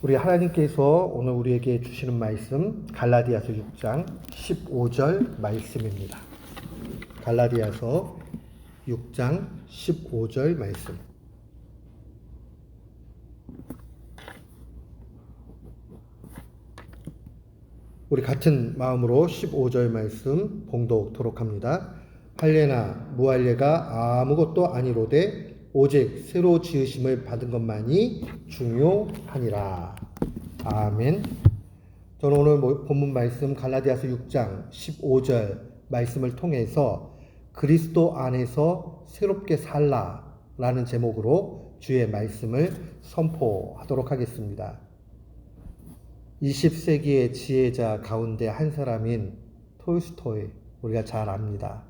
우리 하나님께서 오늘 우리에게 주시는 말씀 갈라디아서 6장 15절 말씀입니다. 갈라디아서 6장 15절 말씀. 우리 같은 마음으로 15절 말씀 봉독토록 합니다. 할례나 무할례가 아무것도 아니로되 오직 새로 지으심을 받은 것만이 중요하니라. 아멘. 저는 오늘 뭐- 본문 말씀 갈라디아서 6장 15절 말씀을 통해서 그리스도 안에서 새롭게 살라라는 제목으로 주의 말씀을 선포하도록 하겠습니다. 20세기의 지혜자 가운데 한 사람인 톨스토이 우리가 잘 압니다.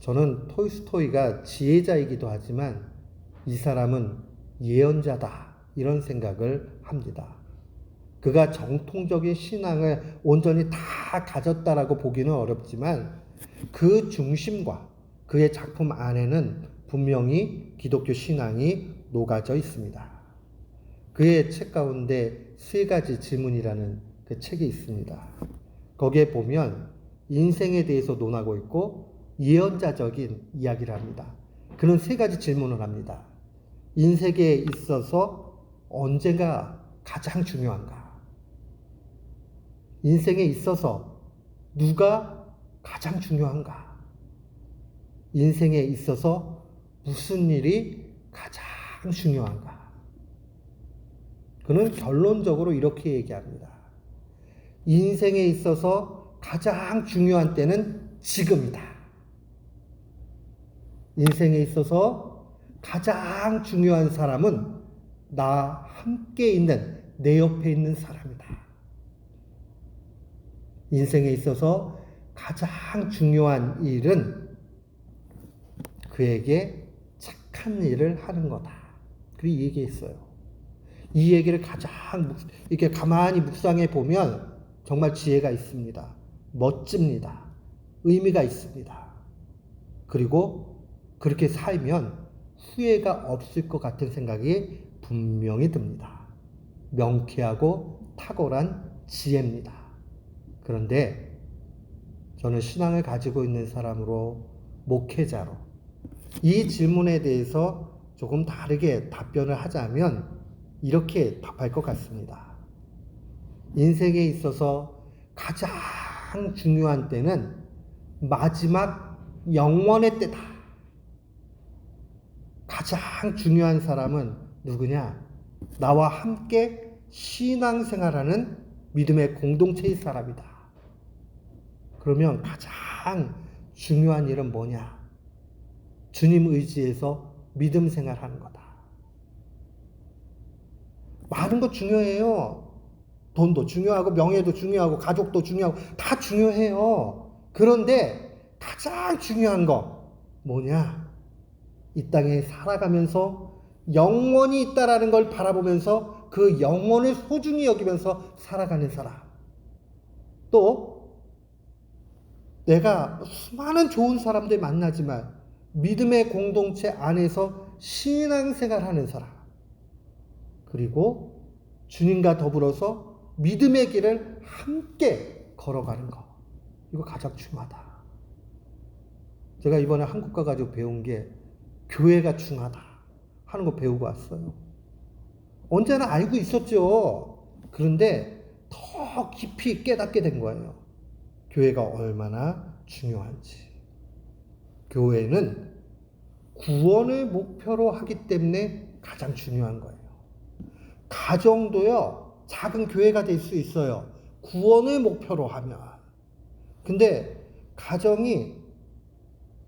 저는 톨스토이가 지혜자이기도 하지만 이 사람은 예언자다 이런 생각을 합니다. 그가 정통적인 신앙을 온전히 다 가졌다라고 보기는 어렵지만 그 중심과 그의 작품 안에는 분명히 기독교 신앙이 녹아져 있습니다. 그의 책 가운데 세 가지 질문이라는 그 책이 있습니다. 거기에 보면 인생에 대해서 논하고 있고 예언자적인 이야기를 합니다. 그는 세 가지 질문을 합니다. 인생에 있어서 언제가 가장 중요한가? 인생에 있어서 누가 가장 중요한가? 인생에 있어서 무슨 일이 가장 중요한가? 그는 결론적으로 이렇게 얘기합니다. 인생에 있어서 가장 중요한 때는 지금이다. 인생에 있어서 가장 중요한 사람은 나 함께 있는 내 옆에 있는 사람이다. 인생에 있어서 가장 중요한 일은 그에게 착한 일을 하는 거다. 그렇게 얘기했어요. 이 얘기를 가장 이렇게 가만히 묵상해 보면 정말 지혜가 있습니다. 멋집니다. 의미가 있습니다. 그리고 그렇게 살면 후회가 없을 것 같은 생각이 분명히 듭니다. 명쾌하고 탁월한 지혜입니다. 그런데 저는 신앙을 가지고 있는 사람으로 목회자로 이 질문에 대해서 조금 다르게 답변을 하자면 이렇게 답할 것 같습니다. 인생에 있어서 가장 중요한 때는 마지막 영원의 때다. 가장 중요한 사람은 누구냐? 나와 함께 신앙생활하는 믿음의 공동체의 사람이다. 그러면 가장 중요한 일은 뭐냐? 주님 의지에서 믿음 생활하는 거다. 많은 거 중요해요. 돈도 중요하고 명예도 중요하고 가족도 중요하고 다 중요해요. 그런데 가장 중요한 거 뭐냐? 이 땅에 살아가면서 영원히 있다라는 걸 바라보면서 그 영혼을 소중히 여기면서 살아가는 사람. 또 내가 수많은 좋은 사람들 만나지만 믿음의 공동체 안에서 신앙생활 하는 사람. 그리고 주님과 더불어서 믿음의 길을 함께 걸어가는 것. 이거 가장 중요하다. 제가 이번에 한국 가가지고 배운 게 교회가 중요하다 하는 거 배우고 왔어요. 언제나 알고 있었죠. 그런데 더 깊이 깨닫게 된 거예요. 교회가 얼마나 중요한지. 교회는 구원을 목표로 하기 때문에 가장 중요한 거예요. 가정도요, 작은 교회가 될 수 있어요. 구원을 목표로 하면. 근데 가정이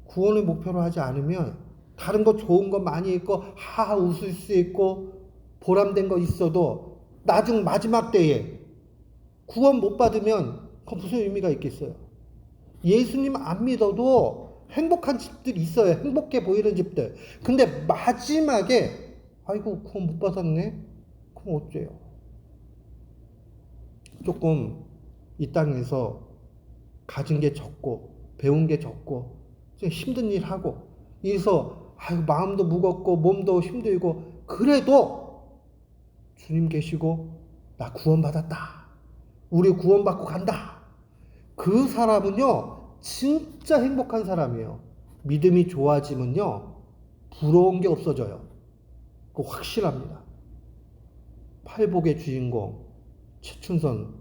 구원을 목표로 하지 않으면 다른 거 좋은 거 많이 있고 하하 웃을 수 있고 보람된 거 있어도 나중 마지막 때에 구원 못 받으면 그 무슨 의미가 있겠어요? 예수님 안 믿어도 행복한 집들이 있어요. 행복해 보이는 집들. 근데 마지막에 아이고 구원 못 받았네. 그럼 어째요? 조금 이 땅에서 가진 게 적고 배운 게 적고 좀 힘든 일 하고 이래서 아유 마음도 무겁고 몸도 힘들고 그래도 주님 계시고 나 구원받았다. 우리 구원받고 간다. 그 사람은요, 진짜 행복한 사람이에요. 믿음이 좋아지면요, 부러운 게 없어져요. 그거 확실합니다. 팔복의 주인공, 최춘선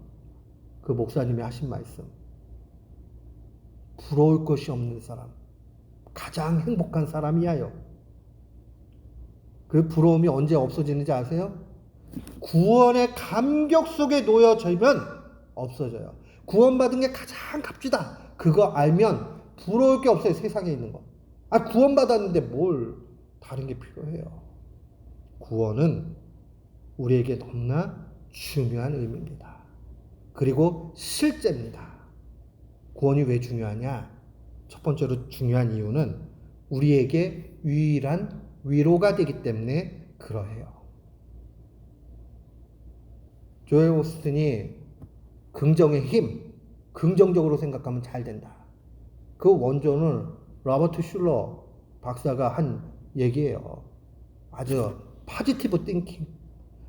그 목사님이 하신 말씀. 부러울 것이 없는 사람. 가장 행복한 사람이야요. 그 부러움이 언제 없어지는지 아세요? 구원의 감격 속에 놓여져면 없어져요. 구원받은 게 가장 값지다. 그거 알면 부러울 게 없어요. 세상에 있는 거. 아, 구원받았는데 뭘 다른 게 필요해요. 구원은 우리에게 너무나 중요한 의미입니다. 그리고 실제입니다. 구원이 왜 중요하냐? 첫 번째로 중요한 이유는 우리에게 유일한 위로가 되기 때문에 그러해요. 조엘 오스틴이 긍정의 힘, 긍정적으로 생각하면 잘 된다. 그 원조는 로버트 슐러 박사가 한 얘기예요. 아주 파지티브 띵킹.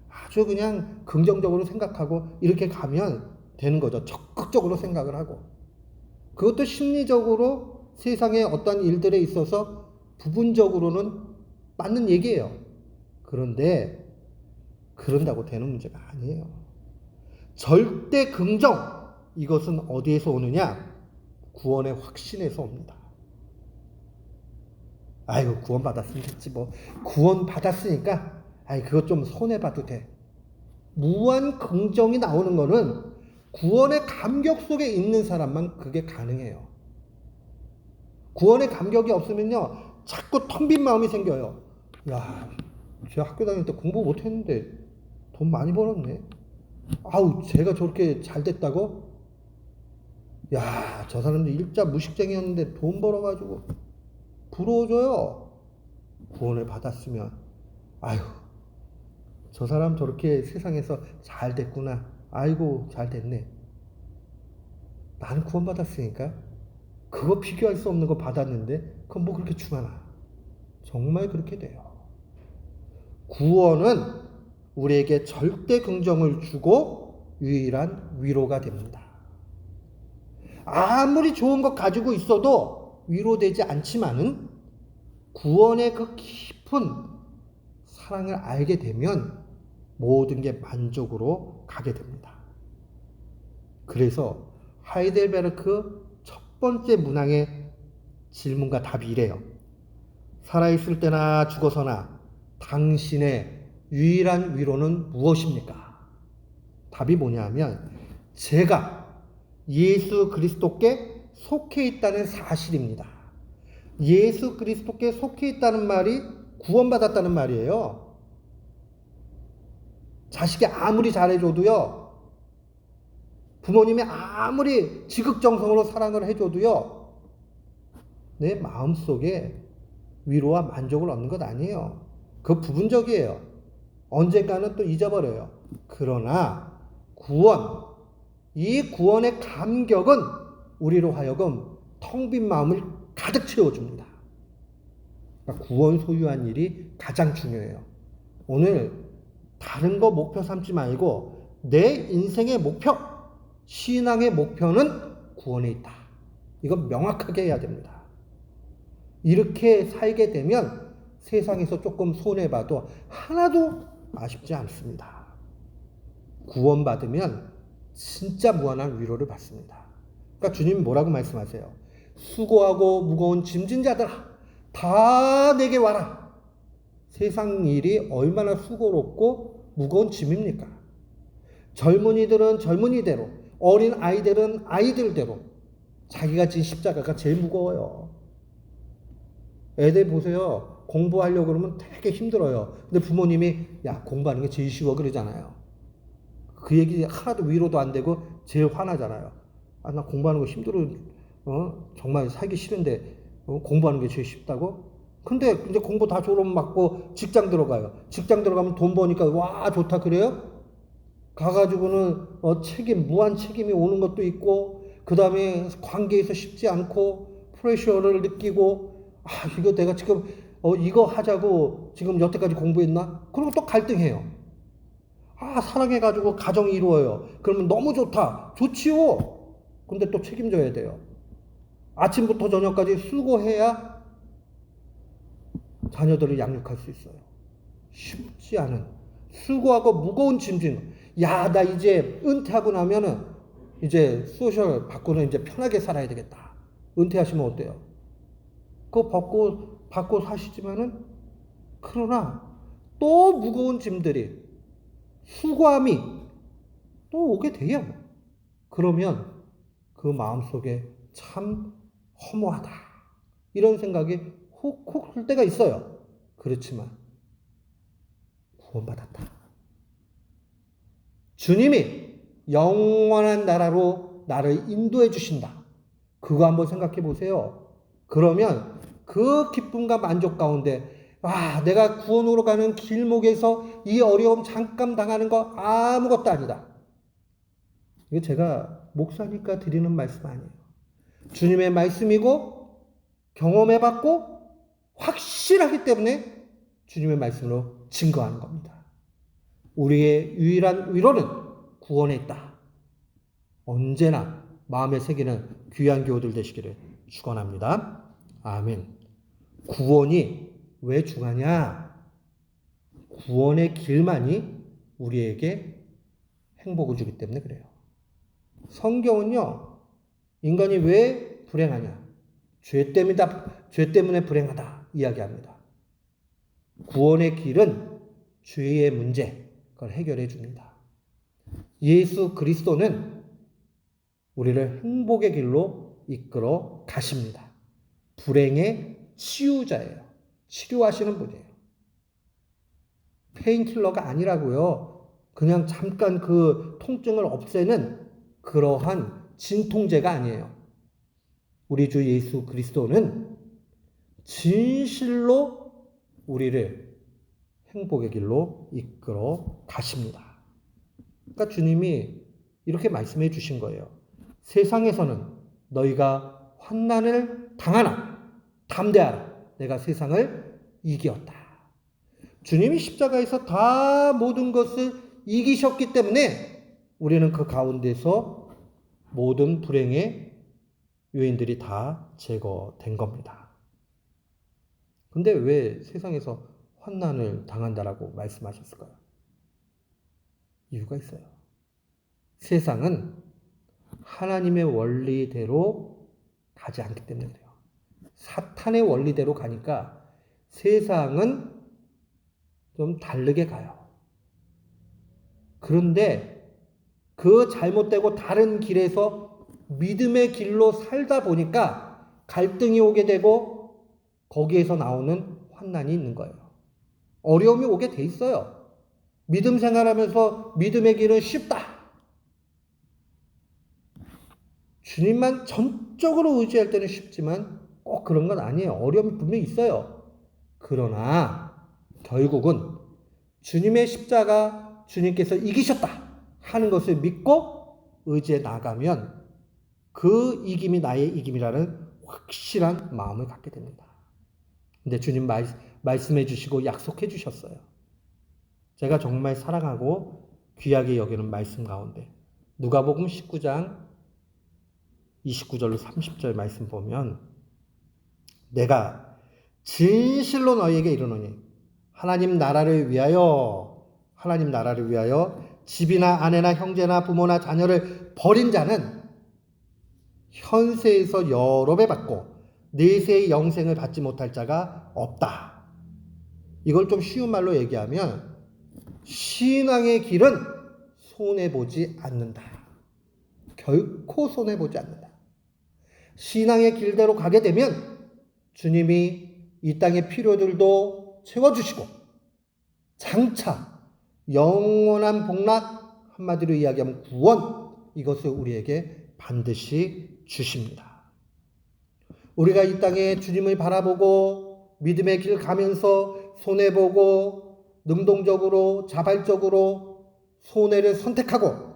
아주 그냥 긍정적으로 생각하고 이렇게 가면 되는 거죠. 적극적으로 생각을 하고. 그것도 심리적으로 세상의 어떤 일들에 있어서 부분적으로는 맞는 얘기예요. 그런데 그런다고 되는 문제가 아니에요. 절대 긍정 이것은 어디에서 오느냐? 구원의 확신에서 옵니다. 아이고 구원 받았으면 됐지 뭐 구원 받았으니까 아이 그것 좀 손해 봐도 돼. 무한 긍정이 나오는 거는 구원의 감격 속에 있는 사람만 그게 가능해요. 구원의 감격이 없으면요 자꾸 텅 빈 마음이 생겨요. 야, 제 학교 다닐 때 공부 못 했는데 돈 많이 벌었네. 아우, 제가 저렇게 잘 됐다고? 야, 저 사람들 일자 무식쟁이였는데 돈 벌어가지고 부러워져요. 구원을 받았으면. 아유, 저 사람 저렇게 세상에서 잘 됐구나. 아이고, 잘 됐네. 나는 구원받았으니까. 그거 비교할 수 없는 거 받았는데, 그건 뭐 그렇게 중하나. 정말 그렇게 돼요. 구원은 우리에게 절대 긍정을 주고 유일한 위로가 됩니다. 아무리 좋은 것 가지고 있어도 위로되지 않지만은 구원의 그 깊은 사랑을 알게 되면 모든 게 만족으로 가게 됩니다. 그래서 하이델베르크 첫 번째 문항의 질문과 답이 이래요. 살아있을 때나 죽어서나 당신의 유일한 위로는 무엇입니까? 답이 뭐냐면 제가 예수 그리스도께 속해 있다는 사실입니다. 예수 그리스도께 속해 있다는 말이 구원받았다는 말이에요. 자식이 아무리 잘해줘도요, 부모님이 아무리 지극정성으로 사랑을 해줘도요, 내 마음 속에 위로와 만족을 얻는 것 아니에요. 그 부분적이에요. 언젠가는 또 잊어버려요. 그러나 구원, 이 구원의 감격은 우리로 하여금 텅 빈 마음을 가득 채워줍니다. 그러니까 구원 소유한 일이 가장 중요해요. 오늘 다른 거 목표 삼지 말고 내 인생의 목표, 신앙의 목표는 구원에 있다. 이거 명확하게 해야 됩니다. 이렇게 살게 되면 세상에서 조금 손해봐도 하나도 아쉽지 않습니다. 구원받으면 진짜 무한한 위로를 받습니다. 그러니까 주님 뭐라고 말씀하세요? 수고하고 무거운 짐진 자들아, 다 내게 와라. 세상 일이 얼마나 수고롭고 무거운 짐입니까? 젊은이들은 젊은이대로, 어린 아이들은 아이들대로 자기가 진 십자가가 제일 무거워요. 애들 보세요. 공부하려고 그러면 되게 힘들어요. 근데 부모님이 야, 공부하는 게 제일 쉬워 그러잖아요. 그 얘기 하나도 위로도 안 되고 제일 화나잖아요. 아, 나 공부하는 거 힘들어. 어? 정말 살기 싫은데 어? 공부하는 게 제일 쉽다고? 근데 이제 공부 다 졸업 맞고 직장 들어가요. 직장 들어가면 돈 버니까 와 좋다 그래요? 가가지고는 어, 책임 무한 책임이 오는 것도 있고 그 다음에 관계에서 쉽지 않고 프레셔를 느끼고 아 이거 내가 지금 어, 이거 하자고 지금 여태까지 공부했나? 그리고 또 갈등해요. 아, 사랑해가지고 가정이 이루어요. 그러면 너무 좋다. 좋지요. 근데 또 책임져야 돼요. 아침부터 저녁까지 수고해야 자녀들을 양육할 수 있어요. 쉽지 않은 수고하고 무거운 짐진. 야, 나 이제 은퇴하고 나면은 이제 소셜 받고는 이제 편하게 살아야 되겠다. 은퇴하시면 어때요? 그거 받고 받고 사시지만은 그러나 또 무거운 짐들이 수고함이 또 오게 돼요. 그러면 그 마음속에 참 허무하다. 이런 생각이 훅훅 들 때가 있어요. 그렇지만 구원받았다. 주님이 영원한 나라로 나를 인도해 주신다. 그거 한번 생각해 보세요. 그러면 그 기쁨과 만족 가운데 와, 내가 구원으로 가는 길목에서 이 어려움 잠깐 당하는 거 아무것도 아니다. 이거 제가 목사니까 드리는 말씀 아니에요. 주님의 말씀이고 경험해 봤고 확실하기 때문에 주님의 말씀으로 증거하는 겁니다. 우리의 유일한 위로는 구원에 있다. 언제나 마음에 새기는 귀한 교우들 되시기를 축원합니다. 아멘. 구원이 왜 중하냐? 구원의 길만이 우리에게 행복을 주기 때문에 그래요. 성경은요, 인간이 왜 불행하냐? 죄 때문이다, 죄 때문에 불행하다 이야기합니다. 구원의 길은 죄의 문제, 그걸 해결해 줍니다. 예수 그리스도는 우리를 행복의 길로 이끌어 가십니다. 불행의 치유자예요. 치료하시는 분이에요. 페인킬러가 아니라고요. 그냥 잠깐 그 통증을 없애는 그러한 진통제가 아니에요. 우리 주 예수 그리스도는 진실로 우리를 행복의 길로 이끌어 가십니다. 그러니까 주님이 이렇게 말씀해 주신 거예요. 세상에서는 너희가 환난을 당하나 담대하라. 내가 세상을 이기었다. 주님이 십자가에서 다 모든 것을 이기셨기 때문에 우리는 그 가운데서 모든 불행의 요인들이 다 제거된 겁니다. 근데 왜 세상에서 환난을 당한다라고 말씀하셨을까요? 이유가 있어요. 세상은 하나님의 원리대로 가지 않기 때문에 그래요. 사탄의 원리대로 가니까 세상은 좀 다르게 가요. 그런데 그 잘못되고 다른 길에서 믿음의 길로 살다 보니까 갈등이 오게 되고 거기에서 나오는 환난이 있는 거예요. 어려움이 오게 돼 있어요. 믿음 생활하면서 믿음의 길은 쉽다. 주님만 전적으로 의지할 때는 쉽지만 꼭 그런 건 아니에요. 어려움이 분명히 있어요. 그러나 결국은 주님의 십자가 주님께서 이기셨다 하는 것을 믿고 의지해 나가면 그 이김이 나의 이김이라는 확실한 마음을 갖게 됩니다. 근데 주님 말, 말씀해 주시고 약속해 주셨어요. 제가 정말 사랑하고 귀하게 여기는 말씀 가운데 누가복음 19장 29절로 30절 말씀 보면 내가 진실로 너희에게 이르노니 하나님 나라를 위하여 하나님 나라를 위하여 집이나 아내나 형제나 부모나 자녀를 버린 자는 현세에서 여러 배 받고 내세의 영생을 받지 못할 자가 없다. 이걸 좀 쉬운 말로 얘기하면 신앙의 길은 손해 보지 않는다. 결코 손해 보지 않는다. 신앙의 길대로 가게 되면 주님이 이 땅의 필요들도 채워주시고 장차 영원한 복락 한마디로 이야기하면 구원 이것을 우리에게 반드시 주십니다. 우리가 이 땅에 주님을 바라보고 믿음의 길 가면서 손해보고 능동적으로 자발적으로 손해를 선택하고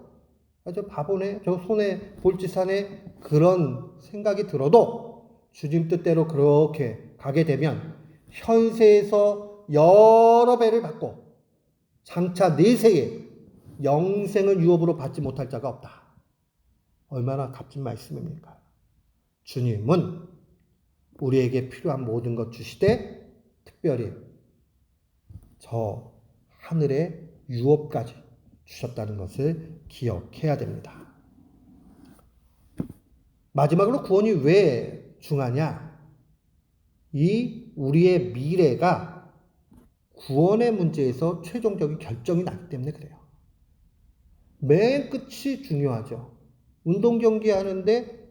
아주 바보네 저 손해 볼짓하네 그런 생각이 들어도 주님 뜻대로 그렇게 가게 되면 현세에서 여러 배를 받고 장차 내세에 영생을 유업으로 받지 못할 자가 없다. 얼마나 값진 말씀입니까? 주님은 우리에게 필요한 모든 것 주시되 특별히 저 하늘의 유업까지 주셨다는 것을 기억해야 됩니다. 마지막으로 구원이 왜 중하냐? 이 우리의 미래가 구원의 문제에서 최종적인 결정이 나기 때문에 그래요. 맨 끝이 중요하죠. 운동 경기 하는데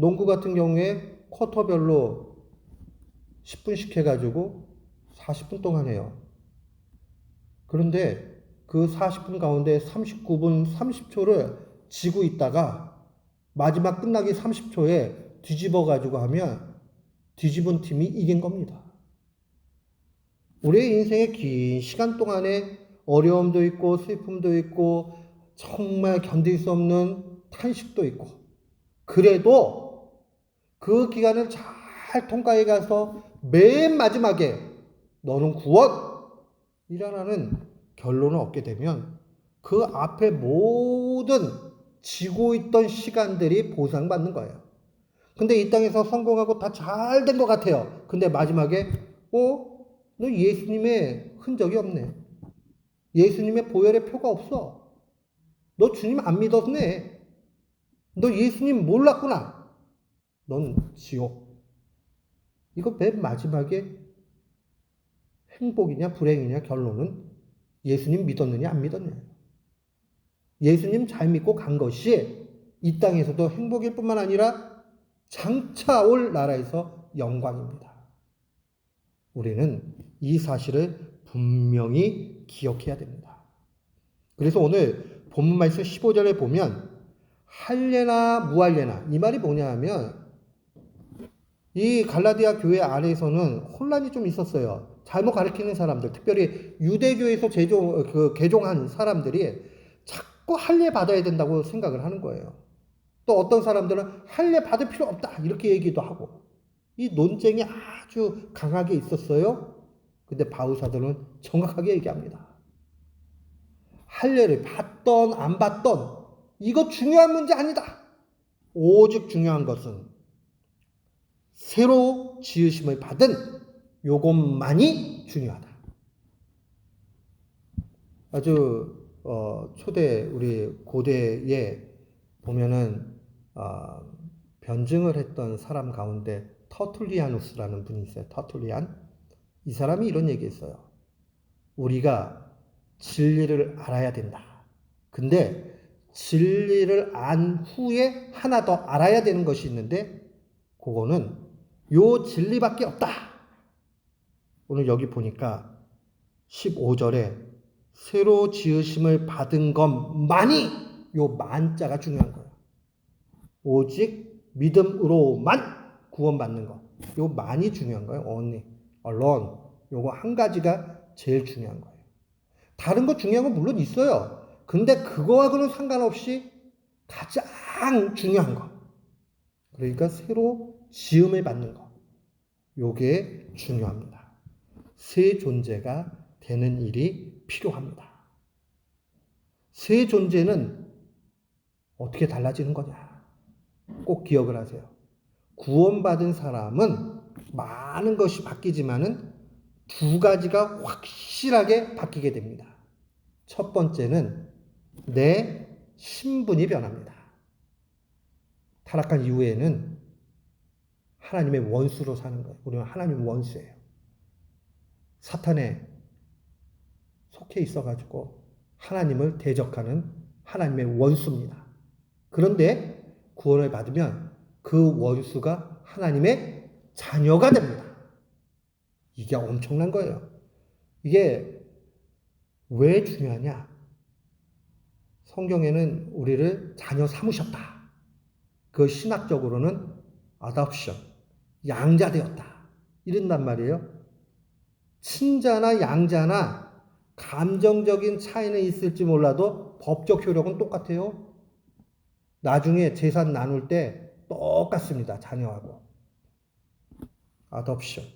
농구 같은 경우에 쿼터별로 10분씩 해가지고 40분 동안 해요. 그런데 그 40분 가운데 39분 30초를 지고 있다가 마지막 끝나기 30초에 뒤집어 가지고 하면 뒤집은 팀이 이긴 겁니다. 우리의 인생의 긴 시간 동안에 어려움도 있고 슬픔도 있고 정말 견딜 수 없는 탄식도 있고 그래도 그 기간을 잘 통과해 가서 맨 마지막에 너는 구원이라는 결론을 얻게 되면 그 앞에 모든 지고 있던 시간들이 보상받는 거예요. 근데 이 땅에서 성공하고 다 잘 된 것 같아요. 근데 마지막에, 어? 너 예수님의 흔적이 없네. 예수님의 보혈의 표가 없어. 너 주님 안 믿었네. 너 예수님 몰랐구나. 넌 지옥. 이거 맨 마지막에 행복이냐 불행이냐 결론은 예수님 믿었느냐 안 믿었냐. 예수님 잘 믿고 간 것이 이 땅에서도 행복일 뿐만 아니라 장차 올 나라에서 영광입니다. 우리는 이 사실을 분명히 기억해야 됩니다. 그래서 오늘 본문 말씀 15절에 보면 할례나 무할례나 이 말이 뭐냐 하면 이 갈라디아 교회 안에서는 혼란이 좀 있었어요. 잘못 가르치는 사람들, 특별히 유대교에서 제종, 그 개종한 사람들이 자꾸 할례 받아야 된다고 생각을 하는 거예요. 또 어떤 사람들은 할례 받을 필요 없다 이렇게 얘기도 하고 이 논쟁이 아주 강하게 있었어요. 근데 바우사들은 정확하게 얘기합니다. 할례를 받던 안 받던 이거 중요한 문제 아니다. 오직 중요한 것은 새로 지으심을 받은 요것만이 중요하다. 아주 어, 초대 우리 고대에 보면은 어, 변증을 했던 사람 가운데 터툴리아누스라는 분이 있어요. 터툴리안. 이 사람이 이런 얘기했어요. 우리가 진리를 알아야 된다. 근데 진리를 안 후에 하나 더 알아야 되는 것이 있는데 그거는 요 진리밖에 없다. 오늘 여기 보니까 15절에 새로 지으심을 받은 것만이 요 만자가 중요한 거예요. 오직 믿음으로만 구원받는 것. 요 많이 중요한 거예요. only, alone. 요거 한 가지가 제일 중요한 거예요. 다른 거 중요한 건 물론 있어요. 근데 그거하고는 상관없이 가장 중요한 거. 그러니까 새로 지음을 받는 것. 요게 중요합니다. 새 존재가 되는 일이 필요합니다. 새 존재는 어떻게 달라지는 거냐? 꼭 기억을 하세요. 구원받은 사람은 많은 것이 바뀌지만은 두 가지가 확실하게 바뀌게 됩니다. 첫 번째는 내 신분이 변합니다. 타락한 이후에는 하나님의 원수로 사는 거예요. 우리는 하나님 원수예요. 사탄에 속해 있어가지고 하나님을 대적하는 하나님의 원수입니다. 그런데 구원을 받으면 그 원수가 하나님의 자녀가 됩니다. 이게 엄청난 거예요. 이게 왜 중요하냐? 성경에는 우리를 자녀 삼으셨다. 그 신학적으로는 adoption, 양자되었다. 이런단 말이에요. 친자나 양자나 감정적인 차이는 있을지 몰라도 법적 효력은 똑같아요. 나중에 재산 나눌 때 똑같습니다. 자녀하고. adoption.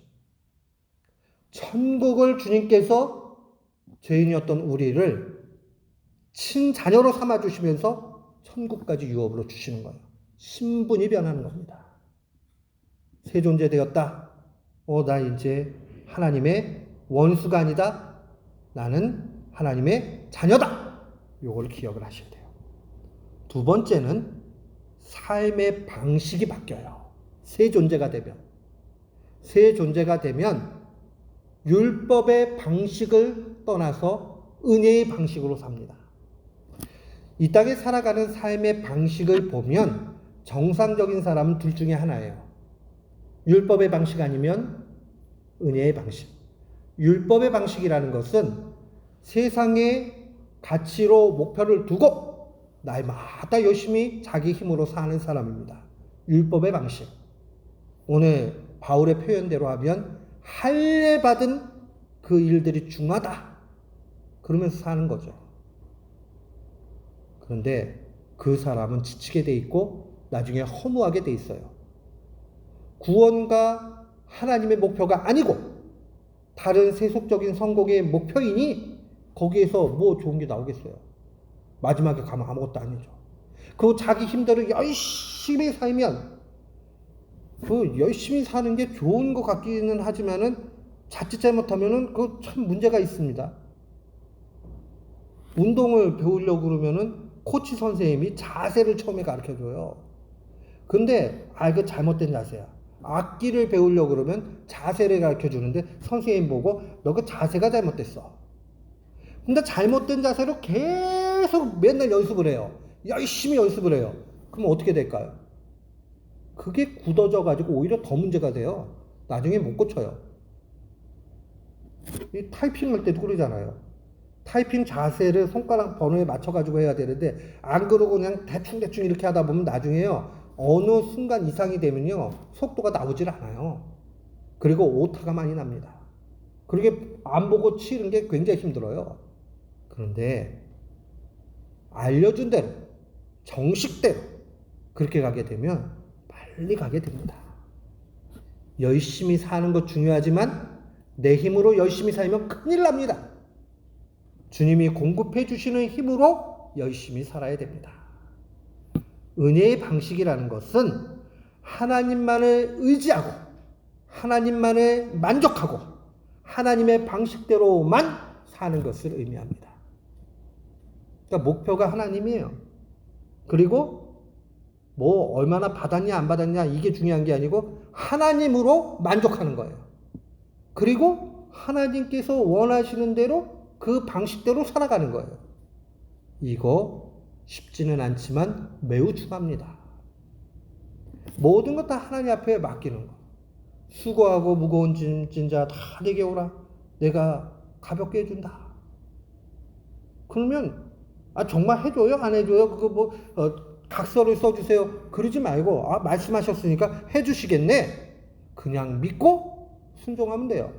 천국을 주님께서 죄인이었던 우리를 친자녀로 삼아 주시면서 천국까지 유업으로 주시는 거예요. 신분이 변하는 겁니다. 새 존재 되었다. 어, 나 이제 하나님의 원수가 아니다. 나는 하나님의 자녀다. 요걸 기억을 하셔야 돼요. 두 번째는 삶의 방식이 바뀌어요. 새 존재가 되면. 새 존재가 되면 율법의 방식을 떠나서 은혜의 방식으로 삽니다. 이 땅에 살아가는 삶의 방식을 보면 정상적인 사람은 둘 중에 하나예요. 율법의 방식 아니면 은혜의 방식. 율법의 방식이라는 것은 세상의 가치로 목표를 두고 날마다 열심히 자기 힘으로 사는 사람입니다. 율법의 방식. 오늘 바울의 표현대로 하면 할례 받은 그 일들이 중하다. 그러면서 사는 거죠. 그런데 그 사람은 지치게 돼 있고 나중에 허무하게 돼 있어요. 구원과 하나님의 목표가 아니고 다른 세속적인 성공의 목표이니 거기에서 뭐 좋은 게 나오겠어요. 마지막에 가면 아무것도 아니죠. 그 자기 힘대로 열심히 살면 그 열심히 사는 게 좋은 것 같기는 하지만은 자칫 잘못하면은 그 참 문제가 있습니다. 운동을 배우려고 그러면은 코치 선생님이 자세를 처음에 가르쳐 줘요. 근데 아 이거 잘못된 자세야. 악기를 배우려고 그러면 자세를 가르쳐 주는데 선생님 보고 너 그 자세가 잘못됐어. 근데 잘못된 자세로 계속 맨날 연습을 해요. 열심히 연습을 해요. 그럼 어떻게 될까요? 그게 굳어져 가지고 오히려 더 문제가 돼요. 나중에 못 고쳐요. 이 타이핑 할 때도 그러잖아요. 타이핑 자세를 손가락 번호에 맞춰 가지고 해야 되는데 안 그러고 그냥 대충 대충 이렇게 하다 보면 나중에요. 어느 순간 이상이 되면요. 속도가 나오질 않아요. 그리고 오타가 많이 납니다. 그렇게 안 보고 치는 게 굉장히 힘들어요. 그런데 알려준 대로 정식대로 그렇게 가게 되면 빨리 가게 됩니다. 열심히 사는 것 중요하지만 내 힘으로 열심히 살면 큰일 납니다. 주님이 공급해 주시는 힘으로 열심히 살아야 됩니다. 은혜의 방식이라는 것은 하나님만을 의지하고 하나님만을 만족하고 하나님의 방식대로만 사는 것을 의미합니다. 그러니까 목표가 하나님이에요. 그리고 뭐 얼마나 받았냐 안 받았냐 이게 중요한 게 아니고 하나님으로 만족하는 거예요. 그리고 하나님께서 원하시는 대로 그 방식대로 살아가는 거예요. 이거 쉽지는 않지만 매우 중요합니다. 모든 것 다 하나님 앞에 맡기는 거. 수고하고 무거운 진자 다 내게 오라. 내가 가볍게 해준다. 그러면 아 정말 해줘요? 안 해줘요? 그거 뭐 어, 각서를 써주세요. 그러지 말고 아 말씀하셨으니까 해주시겠네. 그냥 믿고 순종하면 돼요.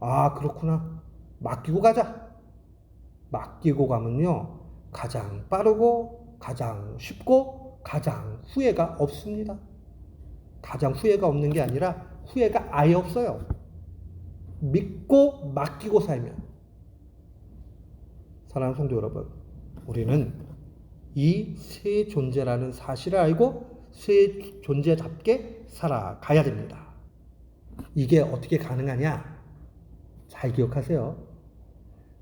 아 그렇구나. 맡기고 가자. 맡기고 가면요 가장 빠르고 가장 쉽고 가장 후회가 없습니다. 가장 후회가 없는 게 아니라 후회가 아예 없어요. 믿고 맡기고 살면 사랑하는 성도 여러분, 우리는 이 새 존재라는 사실을 알고 새 존재답게 살아가야 됩니다. 이게 어떻게 가능하냐? 잘 기억하세요.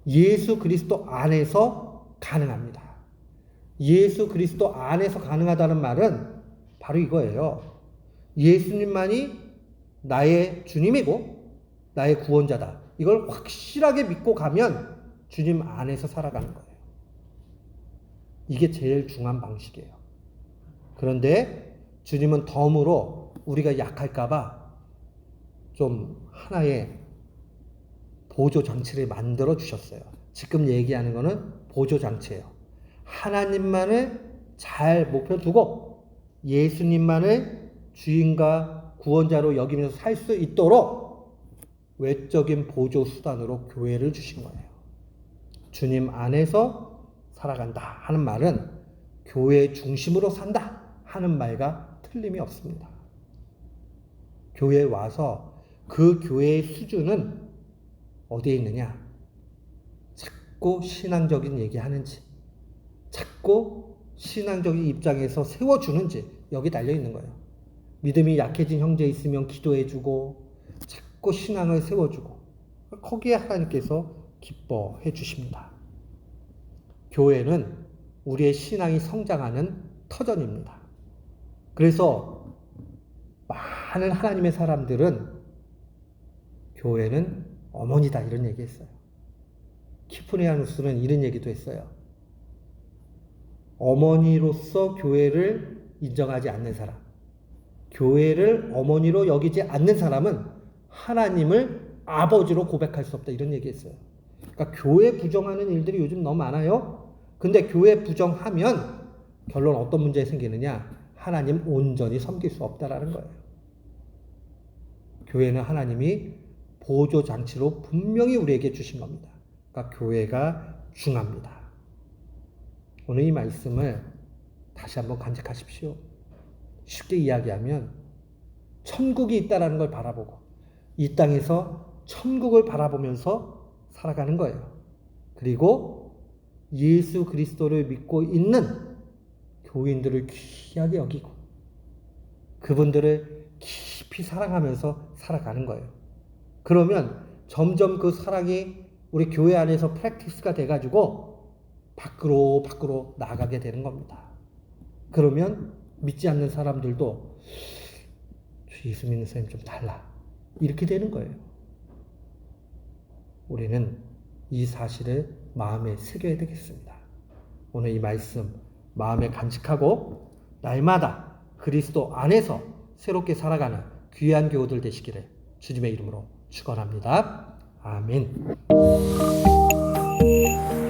예수 그리스도 안에서 가능합니다. 예수 그리스도 안에서 가능하다는 말은 바로 이거예요. 예수님만이 나의 주님이고 나의 구원자다. 이걸 확실하게 믿고 가면 주님 안에서 살아가는 거예요. 이게 제일 중요한 방식이에요. 그런데 주님은 덤으로 우리가 약할까봐 좀 하나의 보조 장치를 만들어 주셨어요. 지금 얘기하는 거는 보조 장치예요. 하나님만을 잘 목표 두고 예수님만을 주인과 구원자로 여기면서 살 수 있도록 외적인 보조 수단으로 교회를 주신 거예요. 주님 안에서 살아간다 하는 말은 교회 중심으로 산다 하는 말과 틀림이 없습니다. 교회에 와서 그 교회의 수준은 어디에 있느냐? 자꾸 신앙적인 얘기 하는지, 자꾸 신앙적인 입장에서 세워주는지 여기 달려 있는 거예요. 믿음이 약해진 형제 있으면 기도해주고, 자꾸 신앙을 세워주고, 거기에 하나님께서 기뻐해 주십니다. 교회는 우리의 신앙이 성장하는 터전입니다. 그래서 많은 하나님의 사람들은 교회는 어머니다 이런 얘기 했어요. 키프리아누스는 이런 얘기도 했어요. 어머니로서 교회를 인정하지 않는 사람, 교회를 어머니로 여기지 않는 사람은 하나님을 아버지로 고백할 수 없다 이런 얘기했어요. 그러니까 교회 부정하는 일들이 요즘 너무 많아요. 근데 교회 부정하면 결론 어떤 문제 생기느냐? 하나님 온전히 섬길 수 없다라는 거예요. 교회는 하나님이 보조 장치로 분명히 우리에게 주신 겁니다. 교회가 중합니다. 오늘 이 말씀을 다시 한번 간직하십시오. 쉽게 이야기하면 천국이 있다라는 걸 바라보고 이 땅에서 천국을 바라보면서 살아가는 거예요. 그리고 예수 그리스도를 믿고 있는 교인들을 귀하게 여기고 그분들을 깊이 사랑하면서 살아가는 거예요. 그러면 점점 그 사랑이 우리 교회 안에서 프랙티스가 돼가지고 밖으로 밖으로 나가게 되는 겁니다. 그러면 믿지 않는 사람들도 주 예수 믿는 사람이 좀 달라 이렇게 되는 거예요. 우리는 이 사실을 마음에 새겨야 되겠습니다. 오늘 이 말씀 마음에 간직하고 날마다 그리스도 안에서 새롭게 살아가는 귀한 교우들 되시기를 주님의 이름으로 축원합니다. 아멘. Música